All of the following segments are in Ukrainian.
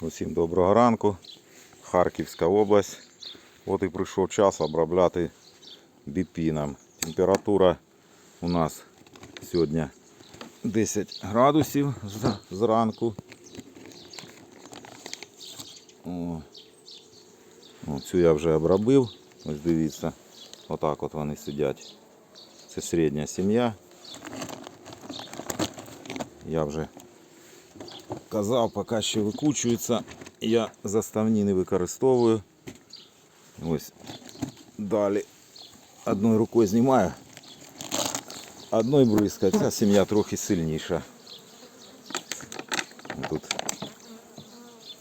Усім доброго ранку. Харківська область. От і прийшов час обробляти біпіном. Температура у нас сьогодні 10 градусів зранку. О. О, цю я вже обробив. Ось дивіться. Отак от вони сидять. Це середня сім'я. Я вже казав, поки ще викучується, я заставні не використовую. Ось далі одною рукою знімаю, одною бризкаю. Ця сім'я трохи сильніша. Тут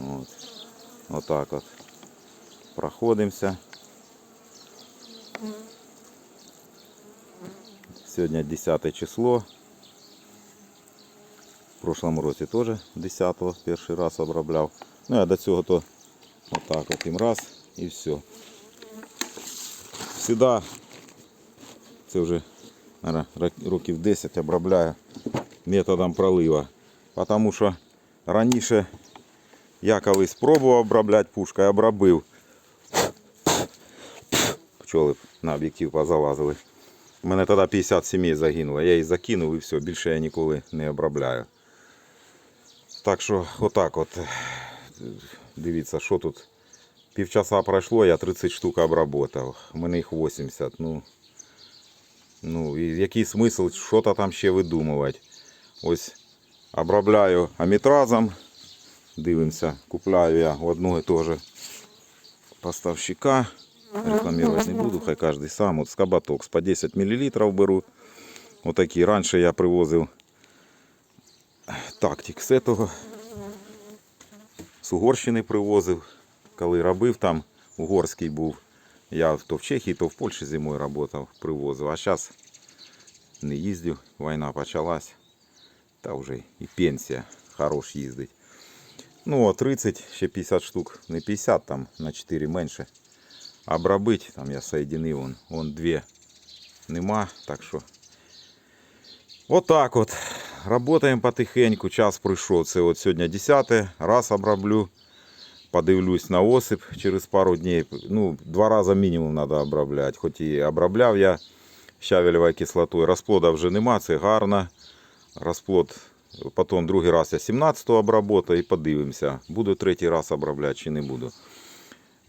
от, отак от проходимося. Сьогодні 10 число. В прошлому році теж 10-го перший раз обробляв. Ну а до цього то отак от їм раз і все. Всіда це вже наверно, рок- років 10 обробляю методом пролива. Тому що раніше я колись спробував обробляти пушкою, обробив. Пчоли на об'єктив позалазили. У мене тоді 50 сімей загинуло. Я їх закинув і все, більше я ніколи не обробляю. Так що отак от. Дивіться, що тут. Півчаса пройшло, я 30 штук обработав. У мене їх 80. Ну, ну і який смисл що-то там ще видумувати. Ось обробляю амітразом. Дивимося, купляю я у одного і того же поставщика. Рекламувати не буду, хай кожен сам. От скабатокс по 10 мл беру. Отакі. Раніше я привозив тактик з этого. З Угорщини привозив. Коли робив там, угорський був. Я то в Чехії, то в Польщі зимою працював, привозив. А зараз не їздю, війна почалась. Та вже і пенсія хорош їздить. Ну, а 30, ще 50 штук, не 50, там на 4 менше. Обробить, там я соєдинив, вон, вон дві нема, так що. Отак от. Работаємо потихеньку, час прийшов. Це от сьогодні 10 раз оброблю. Подивлюсь на осип через пару днів. Ну, два рази мінімум треба обробляти. Хоч і обробляв я щавелевою кислотою. Розплода вже нема, це гарно. Розплод потім другий раз я 17-го обработаю і подивимося, буду третій раз обробляти чи не буду.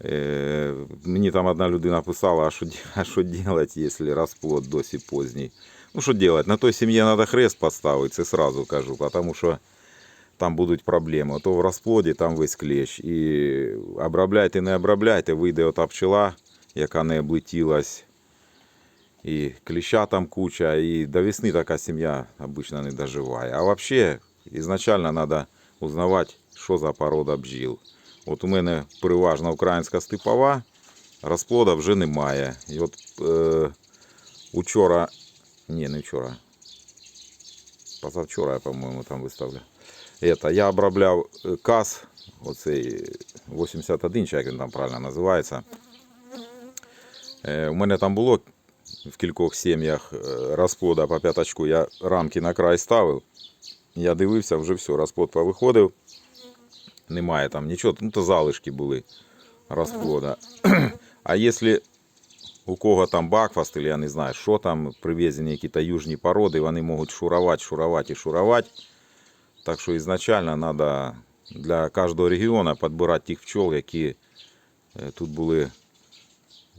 Е, мені там одна людина писала, а що, а що делать, якщо розплод досі поздній. Ну що делать, на той сім'ї треба хрест поставити, це сразу кажу, тому що там будуть проблеми. То в розплоді там весь клещ. І обробляйте, не обробляйте, вийде ота пчела, яка не облетілась. І кліща там куча, і до весни така сім'я обично не доживає. А взагалі, ізначально треба узнавати, що за порода бджіл. От у мене переважно українська степова, розплода вже немає. І от е, учора, ні, не вчора, позавчора я, по-моєму, там виставляв. Я обробляв е, КАС, оцей 81, чи як він там правильно називається. Е, у мене там було в кількох сім'ях е, розплода по п'ятачку. Я рамки на край ставив. Я дивився, вже все, розплод повиходив. Немає там нічого, ну то залишки були розплода. А якщо у кого там бакфаст, или я не знаю, що там, привезені якісь южні породи, вони можуть шурувати, шурувати і шурувати. Так що ізначально треба для кожного регіону підбирати тих пчол, які е, тут були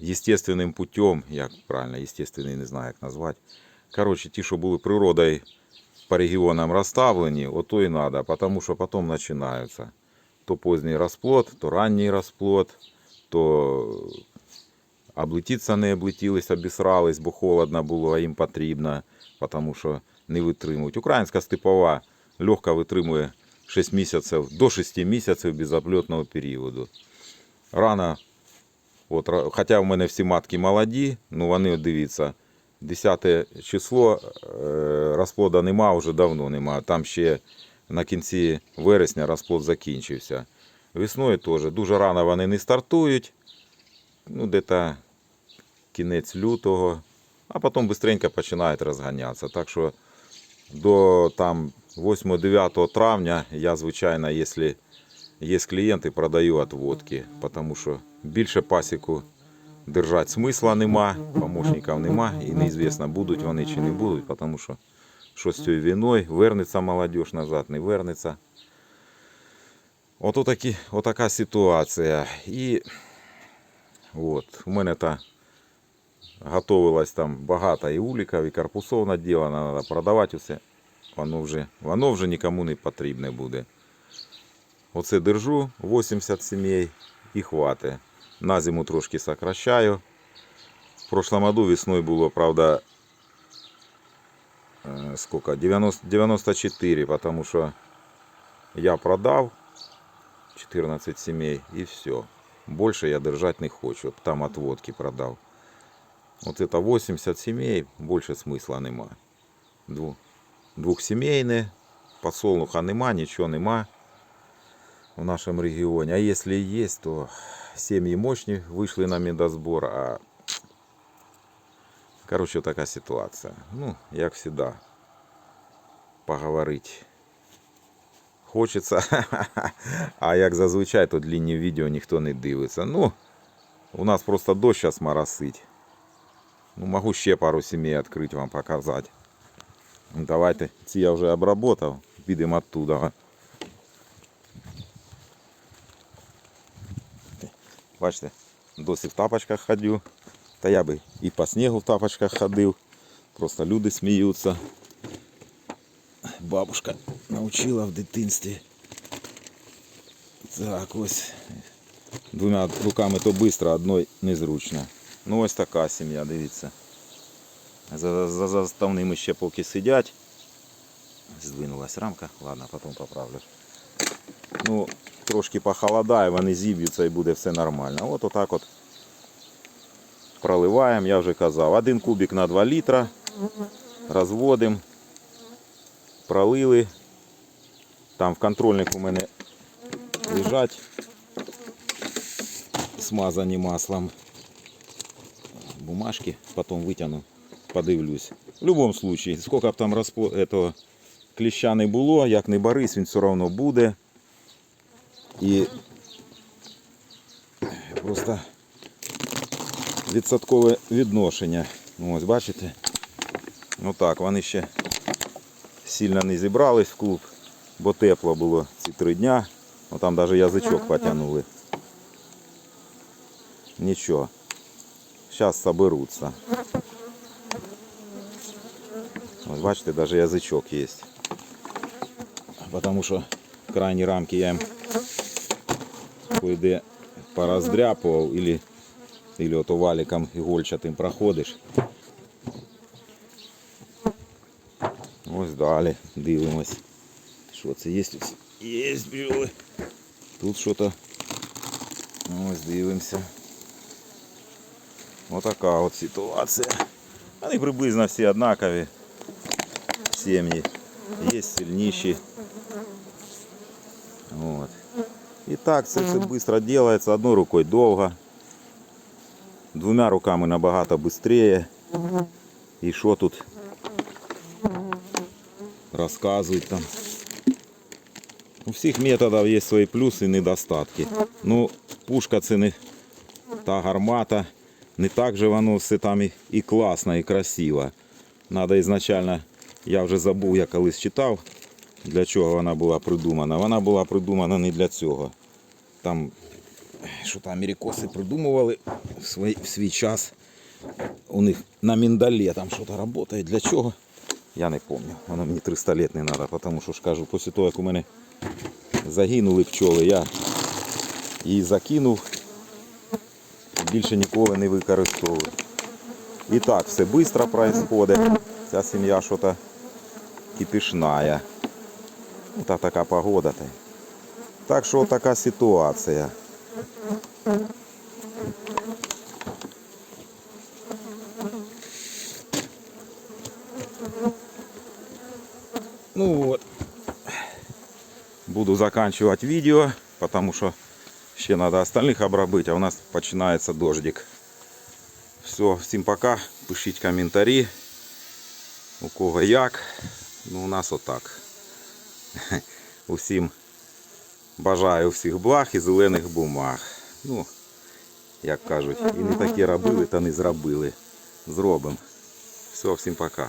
естественним путем, як правильно, естественний, не знаю, як назвати. Коротше, ті, що були природою по регіонам розставлені, ото і треба, тому що потім починаються. То поздній розплод, то ранній розплод, то облетіться не облетілись, обісрались, бо холодно було, а їм потрібно, тому що не витримують. Українська степова легко витримує 6 місяців, до 6 місяців без обльотного періоду. Рано От, хоча в мене всі матки молоді, ну вони, дивіться, 10 число, е, розплода нема, вже давно нема. Там ще на кінці вересня розплод закінчився. Весною теж дуже рано вони не стартують. Ну, десь кінець лютого, а потім швидко починають розганятися. Так що до там 8-9 травня я, звичайно, якщо є клієнти, продаю отводки, тому що більше пасіку держати смисла нема, помощників нема, і неізвісно, будуть вони чи не будуть, тому що що з цією війною, вернеться молодь назад, не вернеться. От отакі, отака ситуація. І от, у мене та готовилось там багато і уліків, і корпусов наділено, треба продавати усе. Воно вже, воно вже нікому не потрібне буде. Оце держу 80 сімей і хватить. На зиму трошки сокращаю. В прошлом году весною було, правда, э, сколько? 90, 94, потому что я продав 14 семей и все. Больше я держать не хочу. Там отводки продав. Вот это 80 семей, больше смысла нема. Дву, двухсемейне, подсолнуха нема, нічого нема в нашому регіоні. А якщо і є, то сім'ї мощні вийшли на медосбор, а Короче, така ситуація. Ну, як завжди, поговорити хочеться. а як зазвичай, то длинні відео ніхто не дивиться. Ну, у нас просто дощ зараз моросить. Ну, можу ще пару сімей відкрити вам показати. Ну, Давайте, ці я вже обработав, підемо оттуда. Бачите, досі в тапочках ходю. Та я би і по снігу в тапочках ходив. Просто люди сміються. Бабушка навчила в дитинстві. Так, ось. Двома руками то швидко, одною незручно. Ну ось така сім'я, дивіться. За, за заставними ще поки сидять. Здвинулась рамка, ладно, потім поправлю. Ну, трошки похолодає, вони зіб'ються і буде все нормально. От отак от проливаємо, я вже казав. Один кубик на 2 літра. Розводимо. Пролили. Там в контрольник у мене лежать смазані маслом Бумажки, потом витягну, подивлюсь. В будь-якому випадку, скільки б там розпо... этого кліща не було, як не борись, він все одно буде. І просто відсоткове відношення. Ось бачите? Ну так, вони ще сильно не зібрались в клуб, бо тепло було ці три дня. Ну там навіть язичок потягнули. Нічого. Зараз соберуться. Ось бачите, навіть язичок є. Потому що крайні рамки я їм кое-де пороздряпував или, или ото валиком ігольчатим проходиш. Ось далі дивимось. Що це є тут? Є бджоли. Тут що-то. Ось дивимося. Отака от ситуація. Вони приблизно всі однакові. Сім'ї. Є сильніші. От. І так це все швидко робиться. Одною рукою довго. Двома руками набагато швидше. І що тут розказують там. У всіх методів є свої плюси і недостатки. Ну, пушка це не та гармата. Не так же воно все там і, і класно, і красиво. Надо ізначально, я вже забув, я колись читав, для чого вона була придумана. Вона була придумана не для цього. Там, що там америкоси придумували в свій, в свій час. У них на міндалі там щось працює. Для чого? Я не пам'ятаю. Воно мені 300 лет не треба, тому що ж кажу, після того, як у мене загинули пчоли, я її закинув. Більше ніколи не використовую. І так, все швидко відбувається. Ця сім'я щось кипішная. Ну, Та така погода. Й. Так що така ситуація. Ну вот. Буду заканчивать видео, потому что ще треба остальних обробити, а у нас починається дождик. Все, всім пока. Пишіть коментарі. У кого як. Ну, у нас отак. Усім Бажаю всіх благ і зелених бумаг. Ну, як кажуть, і не такі робили, та не зробили. Зробимо. Все, всім пока.